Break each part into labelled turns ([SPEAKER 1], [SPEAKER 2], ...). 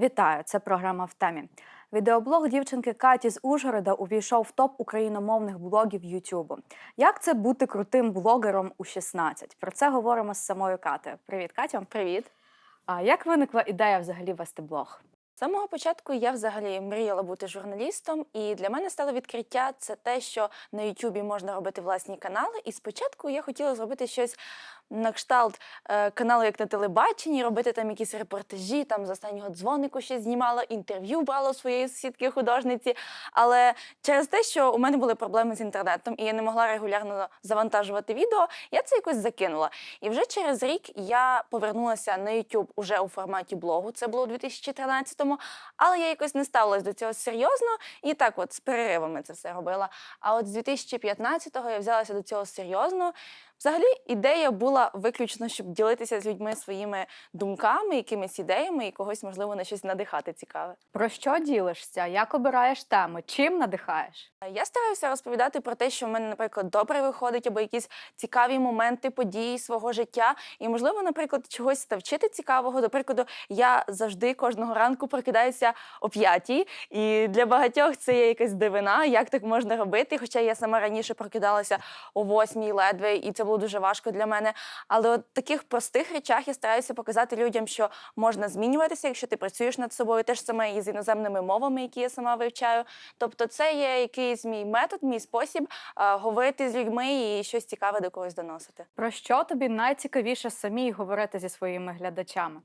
[SPEAKER 1] Вітаю! Це програма в темі. Відеоблог дівчинки Каті з Ужгорода увійшов в топ україномовних блогів Ютубу. Як це бути крутим блогером у 16? Про це говоримо з самою Катею. Привіт, Катю.
[SPEAKER 2] Привіт.
[SPEAKER 1] А як виникла ідея взагалі вести блог?
[SPEAKER 2] Самого початку я взагалі мріяла бути журналістом, і для мене стало відкриття це те, що на Ютубі можна робити власні канали. І спочатку я хотіла зробити щось на кшталт е, каналу, як на телебаченні, робити там якісь репортажі, там з останнього дзвонику щось знімала, інтерв'ю брала у своєї сусідки художниці. Але через те, що у мене були проблеми з інтернетом, і я не могла регулярно завантажувати відео, я це якось закинула. І вже через рік я повернулася на YouTube уже у форматі блогу. Це було у 2013-му, але я якось не ставилась до цього серйозно і так, от з переривами це все робила. А от з 2015-го я взялася до цього серйозно. Взагалі, ідея була виключно, щоб ділитися з людьми своїми думками, якимись ідеями і когось, можливо, на щось надихати цікаве.
[SPEAKER 1] Про що ділишся? Як обираєш теми? Чим надихаєш?
[SPEAKER 2] Я стараюся розповідати про те, що в мене, наприклад, добре виходить, або якісь цікаві моменти, події свого життя. І, можливо, наприклад, чогось навчити цікавого. До прикладу, я завжди кожного ранку прокидаюся о п'ятій, і для багатьох це є якась дивина, як так можна робити. Хоча я сама раніше прокидалася о восьмій ледве, і це було дуже важко для мене. Але от таких простих речах я стараюся показати людям, що можна змінюватися, якщо ти працюєш над собою, те ж саме і з іноземними мовами, які я сама вивчаю. Тобто, це є якийсь мій метод, мій спосіб а, говорити з людьми і щось цікаве до когось доносити.
[SPEAKER 1] Про що тобі найцікавіше самій говорити зі своїми глядачами?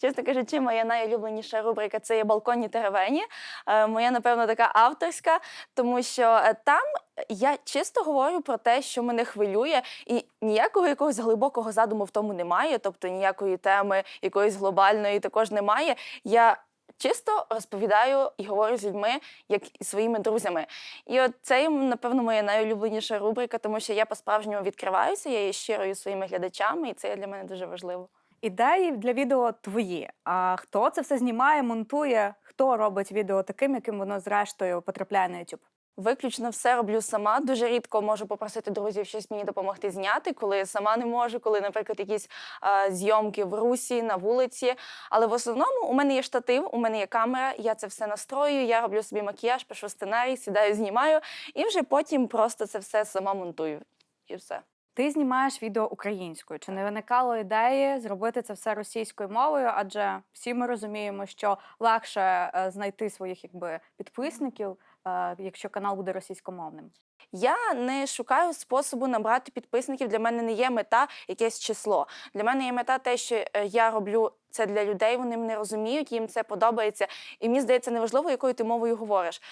[SPEAKER 2] Чесно кажучи, моя найулюбленіша рубрика це є балконні теревені. Е, Моя, напевно, така авторська, тому що е, там я чисто говорю про те, що мене хвилює, і ніякого якогось глибокого задуму в тому немає, тобто ніякої теми якоїсь глобальної також немає. Я Чисто розповідаю і говорю з людьми, як і своїми друзями. І от це, напевно, моя найулюбленіша рубрика, тому що я по-справжньому відкриваюся, я є щирою своїми глядачами, і це для мене дуже важливо.
[SPEAKER 1] Ідеї для відео твої. А хто це все знімає, монтує? Хто робить відео таким, яким воно зрештою потрапляє на YouTube?
[SPEAKER 2] Виключно все роблю сама. Дуже рідко можу попросити друзів щось мені допомогти зняти, коли я сама не можу, коли, наприклад, якісь е, зйомки в русі на вулиці. Але в основному у мене є штатив, у мене є камера, я це все настрою, я роблю собі макіяж, пишу сценарій, сідаю, знімаю, і вже потім просто це все сама монтую. І все.
[SPEAKER 1] Ти знімаєш відео українською. Чи не виникало ідеї зробити це все російською мовою? Адже всі ми розуміємо, що легше е, знайти своїх якби підписників, якщо канал буде російськомовним.
[SPEAKER 2] Я не шукаю способу набрати підписників. Для мене не є мета якесь число. Для мене є мета те, що е, я роблю це для людей, вони мене розуміють, їм це подобається. І мені здається, неважливо, якою ти мовою говориш.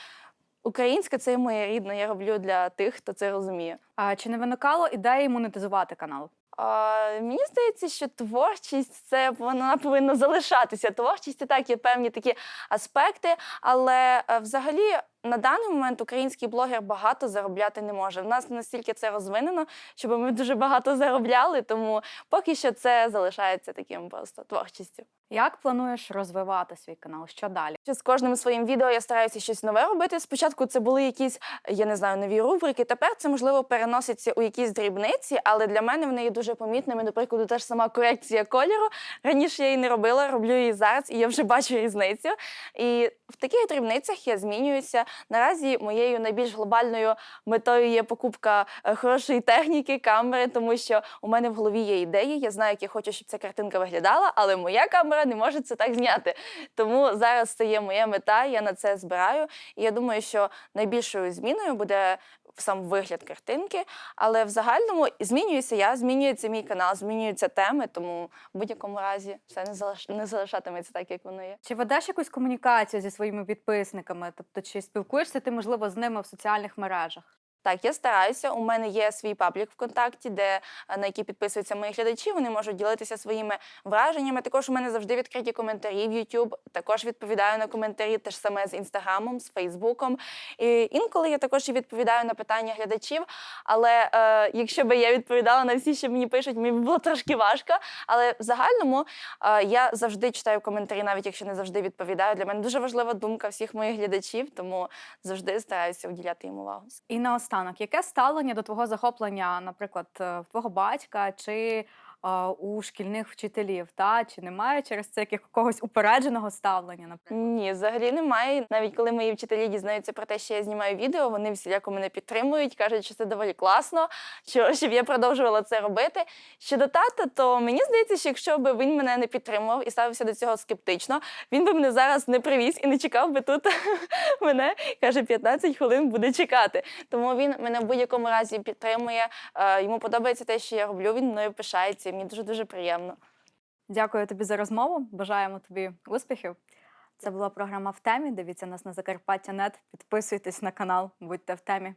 [SPEAKER 2] Українська це моя рідна, я роблю для тих, хто це розуміє.
[SPEAKER 1] А чи не виникало ідеї монетизувати канал?
[SPEAKER 2] А, мені здається, що творчість це вона повинна залишатися. Творчість і так є певні такі аспекти, але е, взагалі. На даний момент український блогер багато заробляти не може. В нас настільки це розвинено, щоб ми дуже багато заробляли, тому поки що це залишається таким просто творчістю.
[SPEAKER 1] Як плануєш розвивати свій канал? Що далі?
[SPEAKER 2] Що З кожним своїм відео я стараюся щось нове робити. Спочатку це були якісь, я не знаю, нові рубрики. Тепер це можливо переноситься у якісь дрібниці, але для мене вони є дуже помітними. До прикладу, теж сама корекція кольору. Раніше я її не робила, роблю її зараз, і я вже бачу різницю. І в таких дрібницях я змінююся. Наразі моєю найбільш глобальною метою є покупка е, хорошої техніки, камери, тому що у мене в голові є ідеї. Я знаю, як я хочу, щоб ця картинка виглядала, але моя камера не може це так зняти. Тому зараз це є моя мета, я на це збираю. І я думаю, що найбільшою зміною буде сам вигляд картинки. Але в загальному змінююся я, змінюється мій канал, змінюються теми, тому в будь-якому разі все не залиш... не залишатиметься так, як воно є.
[SPEAKER 1] Чи ведеш якусь комунікацію зі своїми підписниками? Тобто, чи спілкуєшся ти, можливо, з ними в соціальних мережах?
[SPEAKER 2] Так, я стараюся. У мене є свій паблік ВКонтакті, де е, на який підписуються мої глядачі. Вони можуть ділитися своїми враженнями. Також у мене завжди відкриті коментарі в YouTube. Також відповідаю на коментарі, те ж саме з інстаграмом, з Фейсбуком. І інколи я також і відповідаю на питання глядачів. Але е, якщо би я відповідала на всі, що мені пишуть, мені було трошки важко. Але в загальному е, я завжди читаю коментарі, навіть якщо не завжди відповідаю. Для мене дуже важлива думка всіх моїх глядачів, тому завжди стараюся уділяти їм увагу.
[SPEAKER 1] І наостанок, яке ставлення до твого захоплення, наприклад, е, твого батька чи у шкільних вчителів? Та чи немає через це якогось упередженого ставлення? Наприклад,
[SPEAKER 2] Ні, взагалі немає. Навіть коли мої вчителі дізнаються про те, що я знімаю відео, вони всіляко мене підтримують, кажуть, що це доволі класно, що щоб я продовжувала це робити. Щодо тата, то мені здається, що якщо б він мене не підтримував і ставився до цього скептично, він би мене зараз не привіз і не чекав би тут мене. Каже, 15 хвилин буде чекати. Тому він мене в будь-якому разі підтримує. Е, Йому подобається те, що я роблю. Він мною пишається мені дуже дуже приємно.
[SPEAKER 1] Дякую тобі за розмову. Бажаємо тобі успіхів. Це була програма в темі. Дивіться нас на Закарпаття.нет. Підписуйтесь на канал, будьте в темі.